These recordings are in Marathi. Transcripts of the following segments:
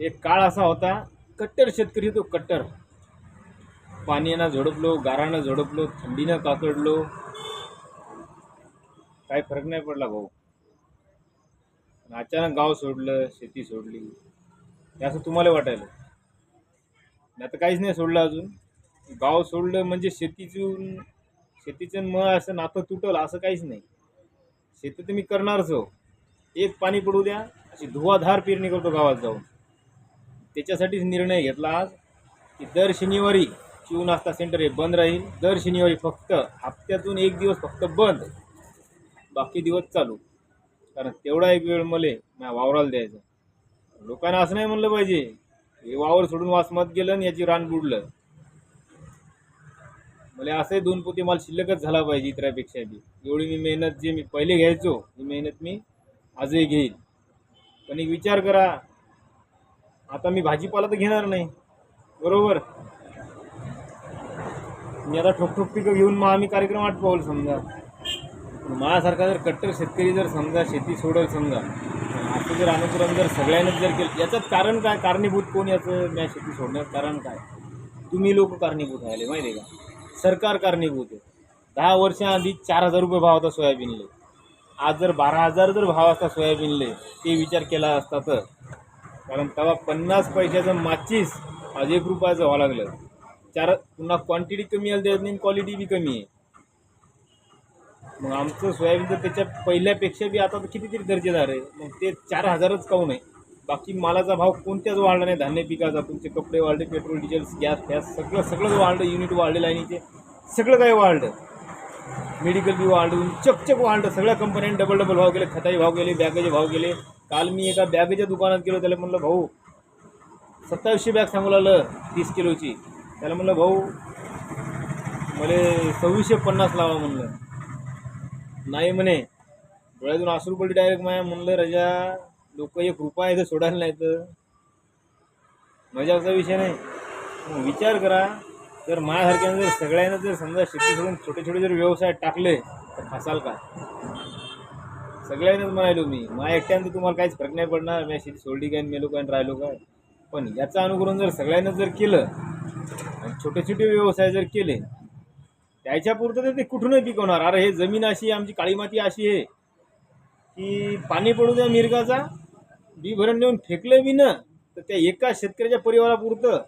एक काळ असा होता कट्टर शेतकरी तो कट्टर. पाण्यानं झोडपलो गारानं झोडपलो थंडीनं काकडलो. काही फरक नाही पडला भाऊ. अचानक गाव सोडलं शेती सोडली. हे असं तुम्हाला वाटायला. नाही आता काहीच नाही सोडलं अजून. गाव सोडलं म्हणजे शेतीचं शेतीचं मग असं नातं तुटलं असं काहीच नाही. शेती तर मी करणारच हो. एक पाणी पडू द्या अशी धुवाधार पेरणी करतो गावात जाऊन. त्याच्यासाठीच निर्णय घेतला आज की दर शनिवारी शिवनास्ता सेंटर हे बंद राहील. दर शनिवारी फक्त हप्त्यातून एक दिवस फक्त बंद. बाकी दिवस चालू. कारण तेवढा एक वेळ मले माझ्या वावराला द्यायचा. लोकांना असं नाही म्हणलं पाहिजे. हे वावर सोडून वासमत गेलं आणि याची रान बुडलं. मला असंही दोन पोते माल शिल्लकच झाला पाहिजे इतरापेक्षा बी. एवढी मी मेहनत जे मी पहिले घ्यायचो ही मेहनत मी आजही घेईल. पण एक विचार करा आता मी भाजीपाला तर घेणार नाही. बरोबर? मी आता ठोकठोक पिकं घेऊन मग आम्ही कार्यक्रम आठ समजा. माझ्यासारखा जर कट्टर शेतकरी जर समजा शेती सोडल समजा असं जर अनुकरण जर सगळ्यांनीच जर केलं याचं कारण काय? कारणीभूत कोण याचं? मी शेती सोडण्याचं कारण काय? तुम्ही लोक कारणीभूत राहिले माहिती आहे का? सरकार कारणीभूत आहे. दहा वर्षाआधी चार हजार रुपये भाव होता सोयाबीनले. आज जर बारा हजार जर भाव असता सोयाबीनले ते विचार केला असता तर. कारण तेव्हा पन्नास पैशाचं माचीस आज एक रुपयाचं व्हावं लागलं. चार पुन्हा क्वांटिटी कमी आली त्यात क्वालिटी बी कमी आहे. मग आमचं सोयाबीन तर त्याच्या पहिल्यापेक्षा बी आता तर कितीतरी दर्जेदार आहे. मग ते चार हजारच काऊन आहे? बाकी मालाचा भाव कोणत्याच वाढला नाही. धान्य पिकाचा तुमचे कपडे वाढले पेट्रोल डिझेल गॅस फॅस सगळं सगळंच वाढलं युनिट वाढलेलं आहे ते सगळं काही वाढलं. मेडिकल बी वाढून चकचक वाढलं. सगळ्या कंपन्यांनी डबल डबल भाव गेले खताचे भाव गेले बॅगेचे भाव गेले काल मी एका बॅगेच्या दुकानात गेलो त्याला म्हणलं भाऊ सत्तावीसशे बॅग सांगू लागलं तीस किलोची. त्याला म्हणलं भाऊ मला सव्वीसशे पन्नास लावा म्हणलं. नाही म्हणे डोळ्यातून आसरू पडली डायरेक्ट माया. म्हणलं रजा लोक एक रुपया तर सोडायला नाही तर मजाचा विषय नाही. विचार करा. जर माझ्यासारख्यानं जर सगळ्यांना जर समजा शेती सोडून छोटे छोटे जर व्यवसाय टाकले तर फसाल का? सगळ्यांनाच म्हणायलो मी माझ्या एकट्यानं तुम्हाला काहीच फरक नाही पडणार मी शेती सोडली काय मेलो काय आणि राहिलो काय. पण याचं अनुकरण जर सगळ्यांना जर केलं आणि छोटे छोटे व्यवसाय जर केले त्याच्यापुरतं तर ते कुठूनही पिकवणार. अरे हे जमीन अशी आमची काळी माती अशी आहे की पाणी पडू द्या मिरगाचा बी भरण नेऊन फेकलं बी ना तर त्या एका शेतकऱ्याच्या परिवारापुरतं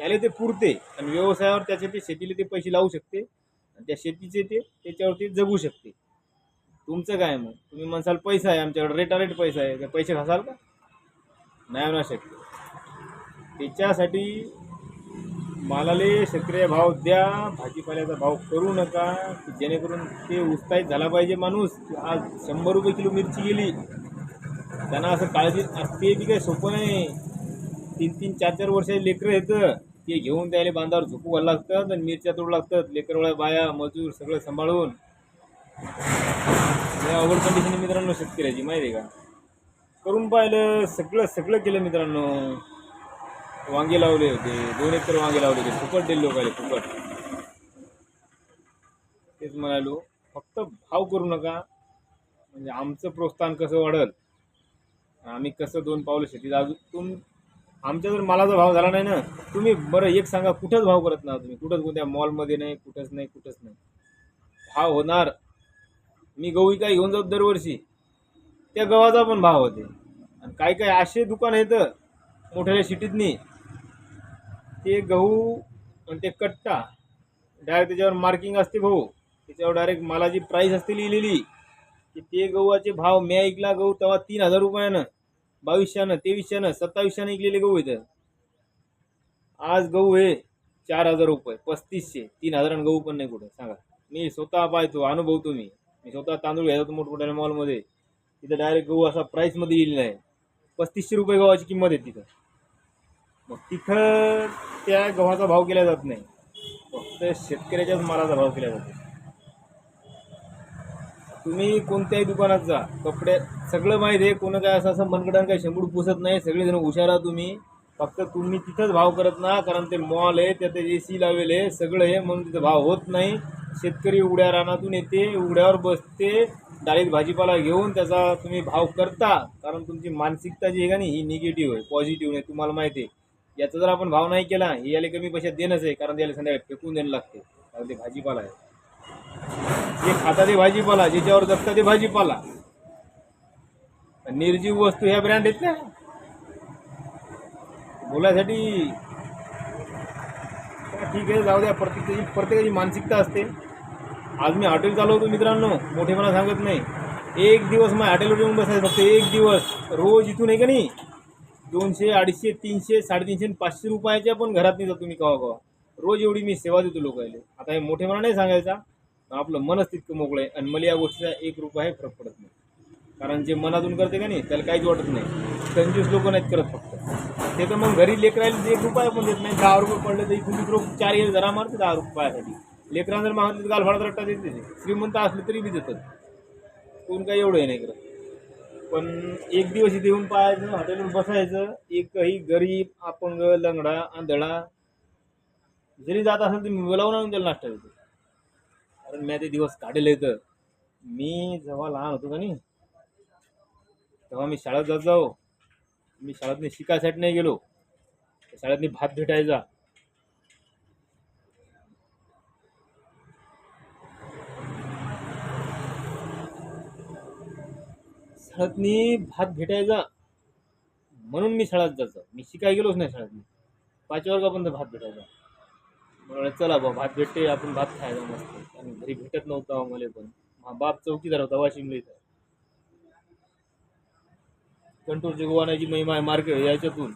त्याला ते पुरते आणि व्यवसायावर त्याचे ते शेतीला ते पैसे लावू शकते आणि त्या शेतीचे ते त्याच्यावर ते जगू शकते. तुमचं काय मग? तुम्ही म्हणसाल पैसा आहे आमच्याकडे रेटा रेट पैसा आहे. तर पैसे घासाल का? नाही होणार शक्य. त्याच्यासाठी मालाले शेतकरी भाव द्या. भाजीपाल्याचा भाव करू नका की जेणेकरून ते उत्साहित झाला पाहिजे माणूस की आज शंभर रुपये किलो मिरची गेली. त्यांना असं काळजी ते बी काही सोपं नाही. तीन तीन चार चार वर्षाचे लेकरं येतं. ते घेऊन त्याला बांधावर झोपू घालावं लागतात आणि मिरच्या तोड लागतात. लेकरवाळ्या बाया मजूर सगळं सांभाळून. अवघड कंडिशन मित्रांनो शेतकऱ्याची माहिती आहे का? करून पाहिलं सगळं सगळं केलं मित्रांनो. वांगे लावले होते दोन एकर वांगे लावले होते फुकट दिले लोक आले फुकट. तेच म्हणालो फक्त भाव करू नका. म्हणजे आमचं प्रोत्साहन कसं वाढल आम्ही कसं दोन पावलं शेतीत अजून तुम आमच्या जर मालाचा भाव झाला नाही ना तुम्ही बरं एक सांगा कुठंच भाव करत ना तुम्ही. कुठंच कोणत्या मॉलमध्ये नाही कुठंच नाही कुठंच नाही. भाव होणार. मी गहू काय घेऊन जातो दरवर्षी. त्या गव्हाचा पण भाव होते. आणि काही काही असे दुकान आहेत मोठ्या सिटीतनी. ते गहू आणि ते कट्टा डायरेक्ट त्याच्यावर मार्किंग असते भाऊ. त्याच्यावर डायरेक्ट मालाची प्राईस असते लिहिलेली. की ते गव्हाचे भाव मी ऐकला गहू तेव्हा तीन हजार रुपयानं बावीसशेनं तेवीसशेनं सत्तावीसशेनं ऐकलेले गहू इथं आज गहू हे चार हजार रुपये पस्तीसशे तीन हजारानं गहू पण नाही कुठं. सांगा. मी स्वतः पाहतो अनुभवतो मी. मी स्वतः तांदूळ घ्यायचा मोठमोठ्या मॉलमध्ये तिथं डायरेक्ट गहू असा प्राईसमध्ये येईल आहे पस्तीसशे रुपये गव्हाची किंमत आहे तिथं. मग तिथं त्या गव्हाचा भाव केला जात नाही. फक्त शेतकऱ्याच्याच मालाचा भाव केला जातो. तुम्ही कोणत्याही दुकानात जा. कपडे सगळं माहीत आहे. कोणं काय असं असं मनगडान काही शंभूड पुसत नाही. सगळेजण हुशार आहात तुम्ही. फक्त तुम्ही तिथंच भाव करत ना कारण ते मॉल आहे त्यात ए सी लावेल आहे सगळं आहे म्हणून तिथं भाव होत नाही. शेतकरी उघड्या रानातून येते उघड्यावर बसते डाळीत भाजीपाला घेऊन त्याचा तुम्ही भाव करता कारण तुमची मानसिकता जी आहे का नाही ही निगेटिव्ह आहे पॉझिटिव्ह नाही तुम्हाला माहिती आहे. याचा जर आपण भाव नाही केला हे याला कमी पैशात देणंच आहे कारण त्याला संध्याकाळी फेकून देणं लागते. कारण ते भाजीपाला आहे. जे खाता ते भाजीपाला ज्याच्यावर जगता ते भाजीपाला. निर्जीव वस्तू ह्या ब्रँड आहेत ना. बोलायसाठी ठीक आहे जाऊ द्या. प्रत्येकाची प्रत्येकाची मानसिकता असते. आज मी हॉटेल चालवतो मित्रांनो. मोठेपणा सांगत नाही. एक दिवस मग हॉटेलवर येऊन बसायचं फक्त एक दिवस. रोज इथून आहे का नाही? दोनशे अडीचशे तीनशे साडेतीनशे पाचशे रुपयाच्या पण घरात नाही जातो मी कवा कवा. रोज एवढी मी सेवा देतो लोकांना आता हे मोठेपणा नाही सांगायचा आपलं मनच तितकं मोकळं आहे. आणि मला या गोष्टीचा एक रुपया फरक पडत नाही. कारण जे मनातून करते का नाही त्याला काहीच वाटत नाही. कंजूस लोक नाहीत करत फक्त. ते तर मग घरी लेकरायला एक रुपया पण देत नाही. दहा रुपये पडले तर इथून रुपये चार येईल जरा मारते दहा रुपयासाठी. लेकरांना जर मागितले तर गालफाडात रट्टा देते. श्रीमंत असले तरी बी देतात. कोण काही एवढं हे नाही करत. पण एक दिवस इथे येऊन पाहायचं हॉटेलवर बसायचं एकही गरीब अपंग लंगडा आंधळा जरी जात असेल तर मी बोलावून आणून त्याला नाश्ता देतो. कारण मी ते दिवस काढले तर मी जेव्हा लहान होतो का नाही तेव्हा मी शाळेत जात जाऊ. मी शाळेतनी शिकायसाठी नाही गेलो. शाळेतनी भात भेटायचा. शाळेतनी भात भेटायचा. म्हणून मी शाळेत जायचो मी शिकाय गेलोच नाही शाळेतनी. पाच वर्गापर्यंत भात भेटायचा. मला चला बा भात भेटते आपण भात खायचा मस्त. आणि घरी भेटत नव्हता मला पण. बाप चौकीदार होता वाशिमला इथं. कंटूरची गोवानाची महिमा आहे मार्केट याच्यातून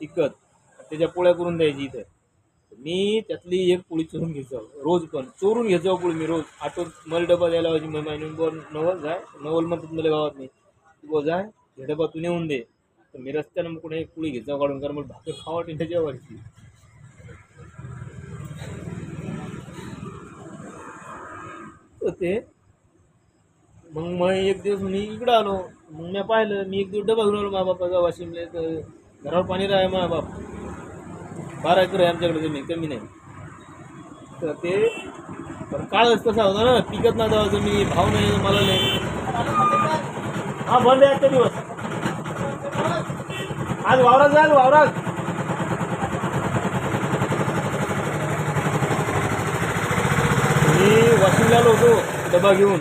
इकत त्याच्या पोळ्या करून द्यायची इथं. मी त्यातली एक पोळी चोरून घ्यायचो रोज पण. चोरून घ्यायचो पोळी मी रोज. आठवण मला डबा द्यायला लावायची महिमा नवल नवल जाय. नवल म्हणतात मला गावात नाही तू जाय हे डबा तू नेऊन दे. तर मी रस्त्यानं मग कुठे एक पोळी घ्यायचा काढून कारण मला भाकर खावा वाटेल त्याच्यावरची तर ते मग मग एक दिवस मी इकडं आलो. मग मी पाहिलं मी एक दिवस डबा घेऊन आलो मा बापाचा वाशिमला तर घरावर पाणी राहाय मा बाप. बारा एकर आहे आमच्याकडे जमीन कमी नाही. तर ते पण काळच कसा होता ना पिकत ना जावा जमीन भाव नाही मला नाही. हा बंद आहे आजचा दिवस. आज वावरात जाल वावरात. मी वाशिमला आलो होतो डबा घेऊन.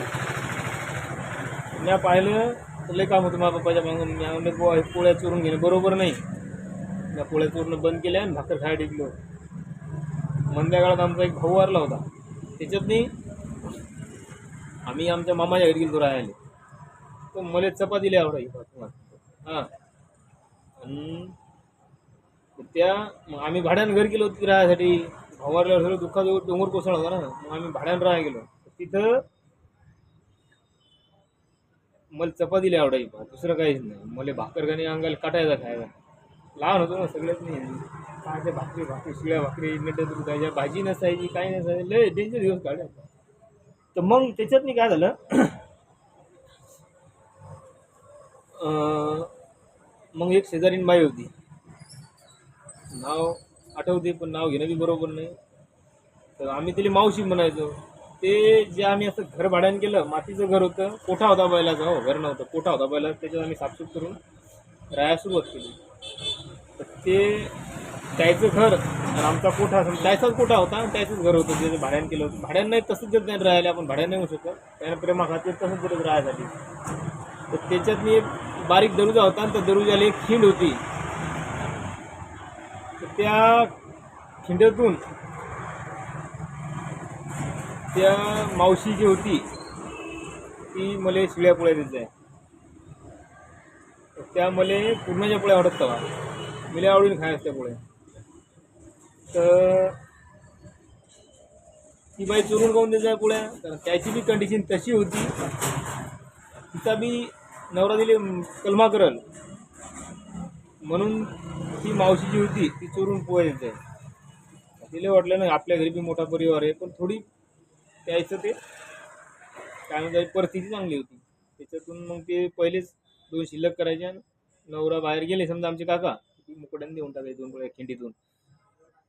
मी पाहिलं लय काम होतं माझ्या पप्पाच्या मागून मी म्हणलं, पोळ्या चोरून घेणं बरोबर नाही. त्या पोळ्या चोरणं बंद केल्या आणि भाकर खायला टिकलो. मंद्या काळात आमचा एक भाऊ वारला होता. त्याच्यातनी आम्ही आमच्या मामाच्या घरी गेलो राहायला. तर मला चपातीला आवडायची. हां. आणि त्या मग आम्ही भाड्यानं घर गेलो होतो राहायसाठी. भाऊ वारल्यावर सगळं दुःखाजवळ डोंगर कोसळ होता ना. मग आम्ही भाड्यानं राहायला गेलो. तिथं मला चपातीला आवडायची बा दुसरं काहीच नाही. मला भाकर अंगाला काटायचा खायला. लहान होतो ना सगळ्यात नाही काय ते भाकरी भाकरी शिळ्या भाकरी मिठ्या द्यायच्या भाजी नसायची काही नसायची. लय डेंजर दिवस काढले. तर मग त्याच्यातनी काय झालं? मग एक शेजारीन बाई होती. नाव आठवते पण नाव घेणं बी बरोबर नाही. तर आम्ही तिला मावशी म्हणायचो. ते जे आम्ही असं घर भाड्यानं केलं मातीचं घर होतं कोठा होता बैलाचा हो घर नव्हतं कोठा होता बैलाचा त्याच्यात आम्ही साफसूफ करून राहायला सुरुवात केली. तर ते त्याचं घर आणि आमचा कोठा असं त्याचाच कोठा होता आणि त्याचंच घर होतं जे भाड्यानं केलं होतं. भाड्यानं नाही तसंच जर नाही राहिले आपण भाड्यानं नाही होऊ शकत. त्यानं प्रेमा ते तसंच करत राहायसाठी तर त्याच्यात मी एक बारीक दरुजा होता आणि त्या दरुजाला एक खिंड होती. तर त्या खिंडीतून त्या मावशी जी होती ती मला शिळ्या पोळ्या देत जाय. तर त्या मले पूर्णाच्या पोळ्या आवडत तवा. मला आवडून खायच त्या पोळ्या. तर ती बाई चोरून खाऊन देत जाय पोळ्या. कारण त्याची बी कंडिशन तशी होती. तिचा बी नवरा दिले कलमा करल. म्हणून ती मावशी जी होती ती चोरून पोळ्या देत जाय. तिला वाटलं ना आपल्या घरी बी मोठा परिवार आहे. पण थोडी प्यायचं ते. काय म्हणतात परिस्थिती चांगली होती. त्याच्यातून मग ते पहिलेच दोन शिल्लक करायचे आणि नवरा बाहेर गेले. समजा आमचे काका ती देऊन टाकायचे दोन पोळ्या खिंडीतून.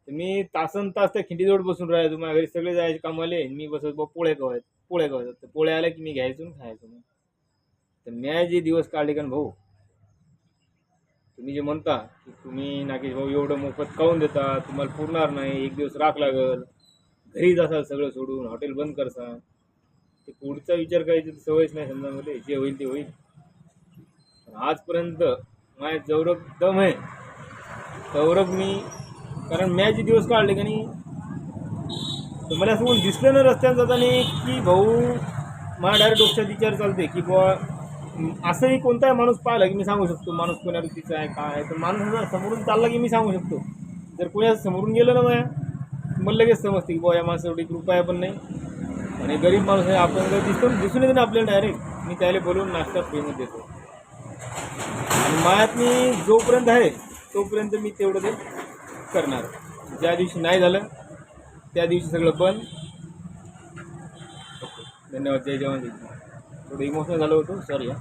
तर मी तासन तास त्या खिंडीजवळ बसून राहायचो माझ्या घरी सगळे जायचे कामाले. मी बसत बा पोळ्या कवायत पोळ्या गावात तर पोळ्या आल्या की मी घ्यायचो आणि खायचो मग. तर म्या जे दिवस काढले का न भाऊ तुम्ही जे म्हणता की तुम्ही नागेश भाऊ एवढं मोफत काऊन देता तुम्हाला पुरणार नाही एक दिवस राख लागल. घरी जासाल सगळं सोडून हॉटेल बंद करसा ते पुढचा विचार करायची तर सवयच नाही समजा मध्ये जे होईल ते होईल. आजपर्यंत माझ्या जवरक दम आहे. तवरक मी कारण मॅच दिवस काढले का नाही तर मला असं कोण दिसलं ना रस्त्यात जाताना की भाऊ मला डायरेक्ट डोक्यात विचार चालते की बुवा असंही कोणताही माणूस पाहिला की मी सांगू शकतो माणूस कोणा वृत्तीचा आहे काय आहे तर माणूस जर समोरून चालला की मी सांगू शकतो. जर कोणी समोरून गेलं ना माझ्या मग लगेच समजते की बुवा या माणसावर एवढी कृपा पण नाही. आणि गरीब माणूस आहे आपण दिसून दिसून येते ना आपल्याला डायरेक्ट मी त्याला बोलवून नाश्ता फ्रीमध्ये देतो. आणि मायात मी जोपर्यंत आहे तोपर्यंत मी तेवढं ते करणार. ज्या दिवशी नाही झालं त्या दिवशी सगळं बंद. धन्यवाद. जय जवान. थोडं इमोशनल झालं होतं. सॉरी हा.